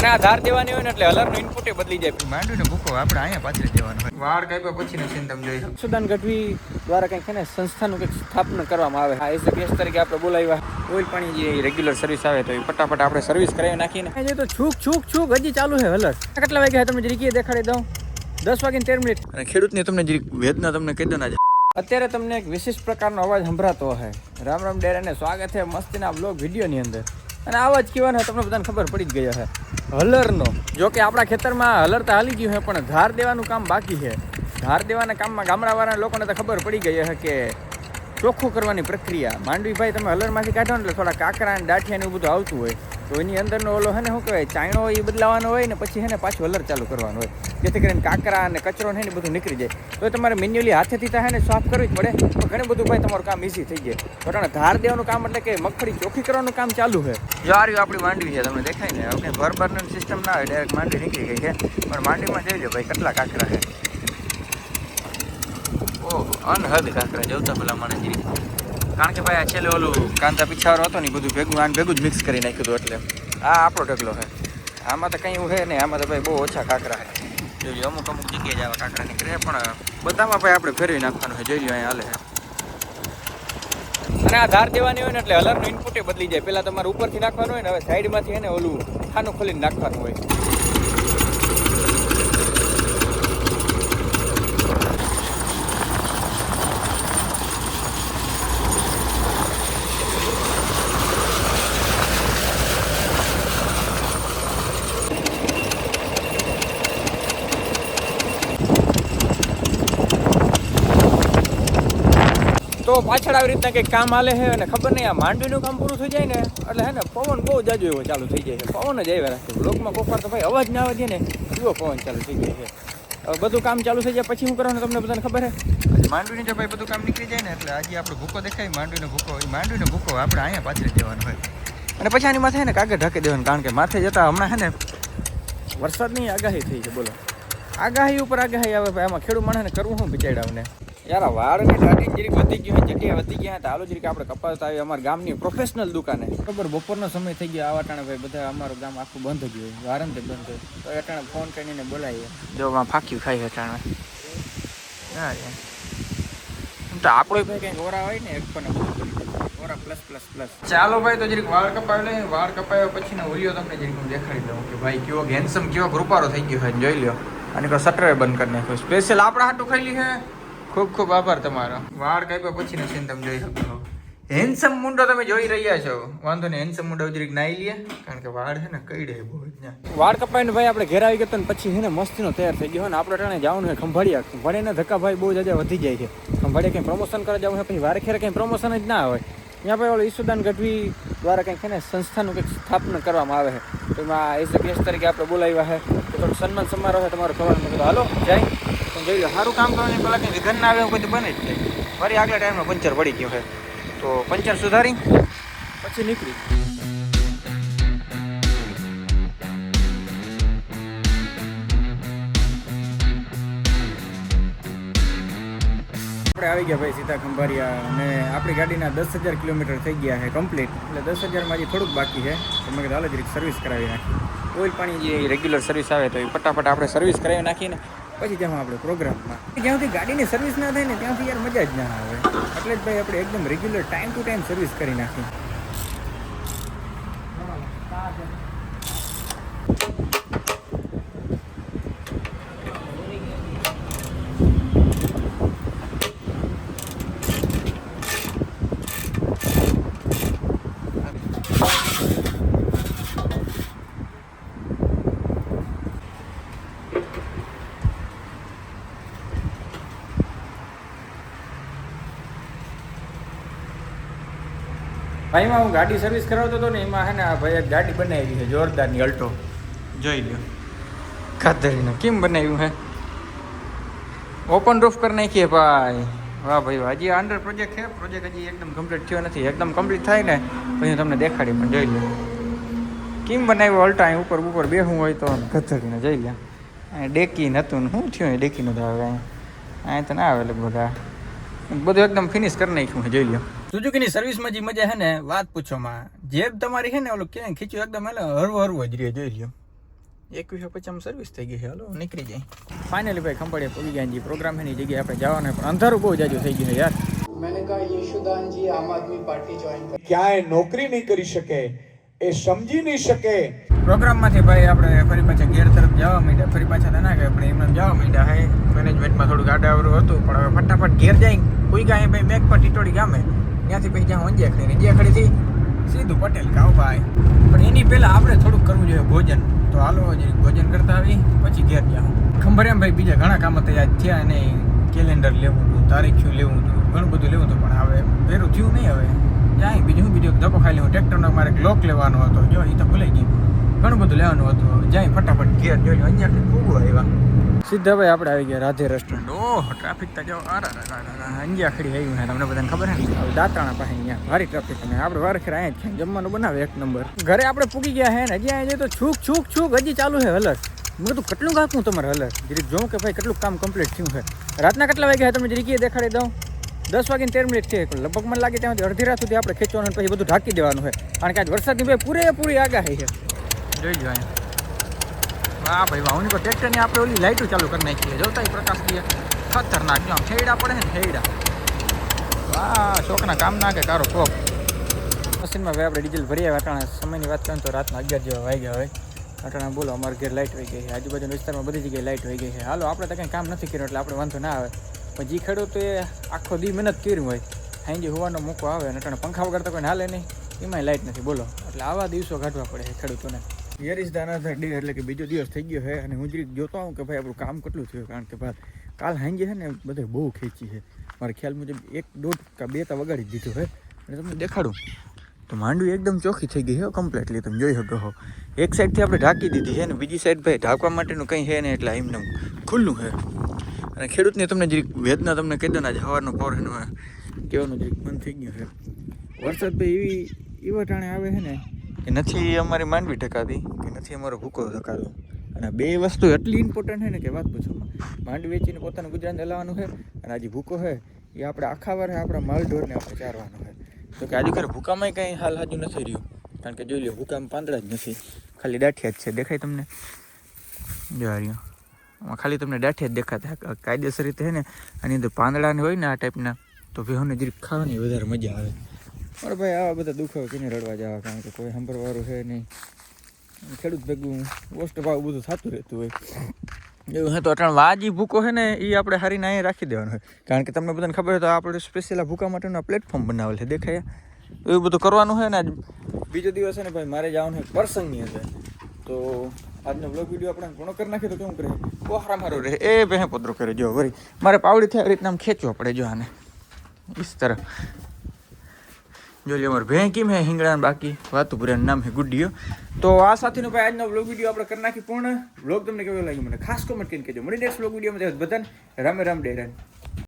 અને આ ધાર દેવાની હોય ને એટલે હલરનું ઇનપુટ બદલી જાય. માંડવીનો ભૂકો આપણે અહીંયા પાછળ દેવાનો હોય. વાળ કાપ્યા પછી સીન તમે જોઈ સુદાન ગઢવી દ્વારા કંઈક છે ને સંસ્થાનું કંઈક સ્થાપના કરવામાં આવે. આ એઝ અ ગેસ્ટ તરીકે આપણે બોલાવ્યા. ઓઇલ પાણી જે રેગ્યુલર સર્વિસ આવે તો એ ફટાફટ આપણે સર્વિસ કરાવી નાખીને. એ તો છૂક છૂક છૂક હજી ચાલુ છે હલર. કેટલા વાગ્યા તમે જરીકીએ દેખાડી દઉં. દસ વાગીને તેર મિનિટ. અને ખેડૂતની તમને જરીક વેદના તમને કહી દો ને અત્યારે તમને એક વિશિષ્ટ પ્રકારનો અવાજ સંભળાતો હશે રામ રામ ડેરાને સ્વાગત છે મસ્તીના બ્લોગ વિડીયોની અંદર. અને આવા જ કહેવાના તમને બધાને ખબર પડી જ ગયા છે. હલરનો. જો કે આપણા ખેતરમાં હલર તો હાલી ગયું છે, પણ ધાર દેવાનું કામ બાકી છે. ધાર દેવાના કામમાં ગામડાવાળા લોકોને તો ખબર પડી ગઈ છે કે ચોખ્ખું કરવાની પ્રક્રિયા. માંડવીભાઈ, તમે હલરમાંથી કાઢો ને એટલે થોડા કાંકરા અને દાઠિયા ને એવું બધું આવતું હોય, તો એની અંદરનો ઓલો હે ને, શું કહેવાય, ચાયણો એ બદલાવાનો હોય ને, પછી હે ને પાછું હલર ચાલુ કરવાનું હોય. જેથી કરીને કાંકરા અને કચરો ને બધું નીકળી જાય. તો તમારે મેન્યુઅલી હાથેથી થાય ને સાફ કરવી જ પડે. તો ઘણું બધું ભાઈ તમારું કામ ઇઝી થઈ જાય. કારણ ધાર દેવાનું કામ એટલે કે મગફળી ચોખ્ખી કરવાનું કામ ચાલુ છે. જો આ રહ્યું આપણી માંડવી છે, તમને દેખાય ને હવે ભર સિસ્ટમ ના હોય ડાયરેક્ટ માંડવી નીકળી ગઈ છે. પણ માંડવીમાં જોઈ લો ભાઈ, કેટલા કાંકરા છે. ઓહો અનહદ કાંકરા જોતા પેલા જીરી કારણ કે ભાઈ આ છેલ્લે ઓલું કાંતા પીછાવાળો હતો ને બધું ભેગું, આને ભેગું જ મિક્સ કરી નાખ્યું હતું એટલે. આ આપણો ઢગલો છે. આમાં તો કંઈ એવું છે નહીં, આમાં તો ભાઈ બહુ ઓછા કાંકરા છે. જોઈ અમુક અમુક જગ્યાએ જ આવા કાંકરા નીકળે પણ બધામાં ભાઈ આપણે ફેરવી નાખવાનું છે. જોઈ લો અહીંયા હાલે અને આ ધાર દેવાની હોય ને એટલે હલરનું ઇનપુટ બદલી જાય. પહેલાં તમારે ઉપરથી નાખવાનું હોય ને, હવે સાઈડમાંથી એને ને ઓલું ખાનું ખોલીને નાખવાનું હોય. પાછળ આવી રીતના કંઈક કામ હાલે છે અને ખબર નહીં, આ માંડવીનું કામ પૂરું થઈ જાય ને, એટલે હે ને પવન બહુ જાજો એવો ચાલુ થઈ જાય છે. પવન જ આવ્યા રાખે. બ્લોકમાં કોક તો ભાઈ અવાજ ના આવે ને એવો પવન ચાલુ થઈ જાય છે. બધું કામ ચાલુ થઈ જાય, પછી શું કરવાનું તમને બધાને ખબર છે? માંડવીની જો ભાઈ બધું કામ નીકળી જાય ને, એટલે આજે આપણો ભૂકો દેખાય, માંડવીનો ભૂકો. એ માંડવીનો ભૂકો આપણે અહીંયા પાછળ જવાનું હોય. અને પછી આની માથે ને કાગળ ઢાંકી દેવાનું, કારણ કે માથે જતા હમણાં હે ને વરસાદની આગાહી થઈ છે, બોલો. આગાહી ઉપર આગાહી આવે ભાઈ આમાં ખેડૂત માણસને કરવું શું બિચાડાવને યાર આ વાળ ને દાઢી જરીક વધી ગયું જગ્યા વધી ગયા હતા હાલો જરીક આપણે કપાસ આવી અમારા ગામની પ્રોફેશનલ દુકાને. ખબર બપોરનો સમય થઈ ગયો આવા ટાણે ભાઈ બધા અમારું ગામ આખું બંધ ગયું વારંતે બંધ થયું તો અટાણે ફોન કરીને બોલાવીએ. જો આમાં ફાક્યું ખાઈ અટાણે. હા યાર. તો આપણો ભાઈ કંઈક ઓરા હોય ને એક પણ ઓરા પ્લસ પ્લસ પ્લસ ચાલો ભાઈ તો જરીક વાળ કપાવી લઈએ. વાળ કપાવ્યા પછીનો ઉરિયો તમને જરીક હું દેખાડી દઉં કે ભાઈ કેવો હેન્ડસમ કેવો ગ્રુપારો થઈ ગયો હોય જોઈ લ્યો. અને કોઈ શટર બંધ કરી નાખ્યો. સ્પેશિયલ આપણા હાટું ખાઈ લી છે ખૂબ ખૂબ આભાર તમારો. વાળ કાપ્યા પછી સીન તમે જોઈ શકો છો. હેન્ડસમ મુંડો તમે જોઈ રહ્યા છો. વાંધો નહીં હેન્ડસમ મુંડો જરીક નાઈ લઈએ કારણ કે વાળ છે ને કઈ ડે બહુ વાળ કપાઈને ભાઈ આપણે ઘેર આવી ગયા ને પછી છે ને મસ્તીનો તૈયાર થઈ ગયો ને આપણે ટાણે જવાનું છે ખંભાળિયા. ખંભાળિયાના ધક્કા ભાઈ બહુ જાજા વધી જાય છે. ખંભાળિયા કંઈ પ્રમોશન કરવા જવું પછી વારે ખેરે કંઈ પ્રમોશન જ ના હોય. ત્યાં ભાઈ ઓલું ઈસુદાન ગઢવી દ્વારા કંઈક છે ને સંસ્થાનું કંઈક સ્થાપન કરવામાં આવે છે. તો એમાં એઝ અ ગેસ્ટ તરીકે આપણે બોલાવ્યા છે. તો થોડું સન્માન સમારોહ છે તમારો કરવાનો મેં કીધું હાલો, જાય પણ જોઈ લો સારું કામ કરવાની પહેલાં કંઈ વિઘન ના આવે એવું બધું બને જ નહીં. ફરી આગલા ટાઈમમાં પંચર પડી ગયો છે. તો પંચર સુધારી પછી નીકળી. આપણે આવી ગયા ભાઈ સીતા ખંભારિયા અને આપણી ગાડીના દસ હજાર કિલોમીટર થઈ ગયા છે કમ્પ્લીટ એટલે દસ હજારમાં હજી થોડુંક બાકી છે. તો મેં કીધું હાલ જ સર્વિસ કરાવી નાખી ઓઇલ પાણી જે રેગ્યુલર સર્વિસ આવે તો એ ફટાફટ આપણે સર્વિસ કરાવી નાખીને પછી ત્યાં આપણે પ્રોગ્રામમાં. જ્યાંથી ગાડીની સર્વિસ ના થાય ને ત્યાંથી યાર મજા જ ના આવે. એટલે જ ભાઈ આપણે એકદમ regular time to time service કરી નાખી ભાઈમાં હું ગાડી સર્વિસ કરાવતો હતો ને એમાં હે ને આ ભાઈ એક ગાડી બનાવી છે જોરદારની અલ્ટો. જોઈ લ્યો. ખાતરીને. કેમ બનાવ્યું હે? ઓપન રૂફ કરી નાખીએ ભાઈ. વાહ ભાઈ વાહ. હજી અંડર પ્રોજેક્ટ છે. પ્રોજેક્ટ હજી એકદમ કમ્પ્લીટ થયો નથી. એકદમ કમ્પ્લીટ થાય ને પછી તમને દેખાડી પણ જોઈ લો કેમ બનાવ્યું અલ્ટા? અહીં ઉપર ઉપર બેહું હોય તો ગધડીને જોઈ લે અહીં ડેકી નતું ને શું થયું ડેકીનું તો હવે? અહીં અહીં તો ના આવે લગભગ આ. બધું એકદમ ફિનિશ કરી નાખ્યું જોઈ લો સુઝુકીની સર્વિસમાં જે મજા હે ને વાત પૂછવામાં જેબ તમારી છે ને ઓલું ક્યાંય ખીચ્યું? એકદમ એટલે હરવું હરવું જ રહ્યો જોઈ રહ્યો એકવીસો પછી આમ સર્વિસ થઈ ગઈ છે હલો નીકળી જાય. ફાઇનલી ભાઈ ખંભાળીએ પૂરી ગયા જે પ્રોગ્રામ એની જગ્યાએ આપણે જવાનું પણ અંધારું બહુ જાજુ થઈ ગયું યાર. મેને કહા યશુદાન આમ આદમી પાર્ટી જોઈન ક્યાંય નોકરી નહીં કરી શકે એ સમજી નહીં શકે. પ્રોગ્રામમાંથી ભાઈ આપણે ફરી પાછા ગેર તરફ જવા માંડ્યા. ફરી પાછા ના કે આપણે એમને જવા માંડ્યા હે મેનેજમેન્ટમાં થોડું ગાડાવરું હતું પણ હવે ફટાફટ ઘેર જાય કોઈ ગાય ભાઈ મેઘ પર ટીટોડી ગામે. ત્યાંથી પછી જ્યાં અંજિયા ખડી અંજિયા ખડીથી સીધું પટેલ ભાઈ પણ એની પહેલાં આપણે થોડુંક કરવું જોઈએ ભોજન. તો હાલો ભોજન કરતા આવી, પછી ઘેર જાઓ ખબર એમ ભાઈ બીજા ઘણા કામ હતા યાદ થયા અને કેલેન્ડર લેવું હતું, તારીખ્યું લેવું હતું, ઘણું બધું લેવું હતું, પણ હવે ભેરું થયું નહીં હવે. જાય બીજું, હું બીજું ધક્કો ખાઈ લેવું ટ્રેક્ટરનો મારે લોક લેવાનો હતો, જો એ તો ભૂલાઈ ગયું. ઘણું બધું લેવાનું હતું. જાય ફટાફટ ઘેર જોઈ અહીંયા ખૂબ આવ્યા. સીધા ભાઈ આપણે આવી ગયા રાધે રેસ્ટોરન્ટ ઓહ ટ્રાફિક તો જો અંજિયા ખડી આવ્યું છે તમને બધાને ખબર હે દાતાણા પાસે અહીંયા ભારી ટ્રાફિક અને આપણે વાર ખેર અહીંયા જ ખાઈને જમવાનું બનાવે એક નંબર ઘરે આપણે પૂગી ગયા હે ને હજી અહીંયા તો છૂક છૂક છૂક હજી ચાલુ છે હલર મેં તો કેટલું કાકું તમારે હલર જરીક જોઉં કે ભાઈ કેટલું કામ કમ્પ્લીટ થયું છે રાતના કેટલા વાગ્યા તમે જરીકીએ દેખાડી દઉં? દસ વાગીને તેર મિનિટ છે લગભગ મને લાગે ત્યાંથી અડધી રાત સુધી આપણે ખેંચવાનું પછી બધું ઢાંકી દેવાનું છે કારણ કે આજ વરસાદની ભાઈ પૂરેપૂરી આગાહી છે જોઈ જો વાહ ભાઈ વાહ હું ટ્રેક્ટરની આપણે ઓલી લાઇટો ચાલુ કરી નાખીએ. જોતા ઈ પ્રકાશ દે ખતરનાક. જો આમ પડે ને ખેડા વાહ, શોખના કામ ના કે કારો કોપ મશીનમાં ભાઈ આપણે ડીઝલ ભરીએ અટાણે સમયની વાત કરીએ તો રાતના અગિયાર જેવા વાગ્યા હોય. અટાણે બોલો, અમારે ઘેર લાઇટ વહી ગઈ છે. આજુબાજુના વિસ્તારમાં બધી જગ્યાએ લાઇટ વહી ગઈ છે. હાલો, આપણે તો કંઈ કામ નથી કર્યું એટલે આપણે વાંધો ના આવે. પણ જે એ આખો દી મહેનત કર્યું હોય. સાંજે હોવાનો મોકો આવે અને અટાણે પંખા વગર તો કોઈ હાલે નહીં. એમાંય લાઇટ નથી. બોલો, એટલે આવા દિવસો કાઢવા પડે છે ખેડૂતોને. યર ઇઝ ધ ડે એટલે કે બીજો દિવસ થઈ ગયો છે અને હું જરીક જોતો આવું કે ભાઈ આપણું કામ કેટલું થયું? કારણ કે ભાઈ કાલ સાંજે છે ને બધે બહુ ખેંચી છે. મારા ખ્યાલ મુજબ એક દોઢ કા બે તા વગાડી દીધું છે. અને તમને દેખાડું. તો માંડવી એકદમ ચોખ્ખી થઈ ગઈ છે કમ્પ્લીટલી તમે જોઈ શકો એક સાઈડથી આપણે ઢાંકી દીધી છે ને બીજી સાઈડ ભાઈ ઢાંકવા માટેનું કંઈ છે ને એટલે એમને ખુલ્લું છે. અને ખેડૂતને તમને જરીક વેદના તમને કહી દો ને આજે સવારનો પવર એનું કહેવાનું જરીક મન થઈ ગયું છે. વરસાદ ભાઈ એવી એવા ટાણે આવે છે ને કે નથી અમારી માંડવી ટકાતી કે નથી અમારો ભૂકો ટકાતો અને બે વસ્તુ એટલી ઇમ્પોર્ટન્ટ છે ને કે વાત પૂછો. માંડવી વેચીને પોતાનું ગુજરાન ચલાવવાનું છે, અને આજે ભૂકો છે, એ આપણે આખા વારે આપણા માલ ઢોરને આપણે ચારવાનું છે. તો કે આજે ખરે ભૂકામાં કંઈ હાલ હાજુ નથી રહ્યું. કારણ કે જોઈ લો ભૂકામાં પાંદડા જ નથી. ખાલી દાઠિયા જ છે. દેખાય તમને? જો ખાલી તમને દાઠિયા જ દેખાતા. કાયદેસર રીતે છે ને, આની અંદર પાંદડાને હોય ને આ ટાઈપના તો ભેહોને જરીક ખાવાની વધારે મજા આવે. પણ ભાઈ, આવા બધા દુખાવ કીને રડવા જવા, કારણ કે કોઈ સંભળવાળું છે નહીં. ખેડૂત ભેગું ઓસ્ટ ભાવ બધું થતું રહેતું હોય. એવું હે તો અટાણ વાજી ભૂકો છે ને એ આપણે હારીને અહીં રાખી દેવાનું હોય. કારણ કે તમને બધાને ખબર હોય તો આપણે સ્પેશિયલ ભૂકા માટેનું પ્લેટફોર્મ બનાવેલ છે, દેખાય એવું બધું કરવાનું છે ને આજ. બીજો દિવસ છે ને ભાઈ, મારે જવાનું છે પ્રસંગની હશે તો આજનો બ્લોગ વીડિયો આપણે ઘણો કરી નાખીએ તો કેમ કરે? કોહરા મારું રહે. એ ભેં પદરો કરે, જો વરી. મારે પાવડી થાય રીતના આમ ખેંચવો પડે, જો આને. ઇસ તરફ. જો લે અમારે ભેં કેમ હે હિંગડા બાકી? વાતું પૂરા નામ હે ગુડિયો તો આ સાથેનો ભાઈ આજનો બ્લોગ વીડિયો આપણે કરી નાખી પૂર્ણ. બ્લોગ તમને કેવો લાગ્યો મને ખાસ કોમેન્ટ કરીને કહેજો. મળી નેક્સ્ટ બ્લોગ વિડીયોમાં બધાને રામે રામ ડેરાન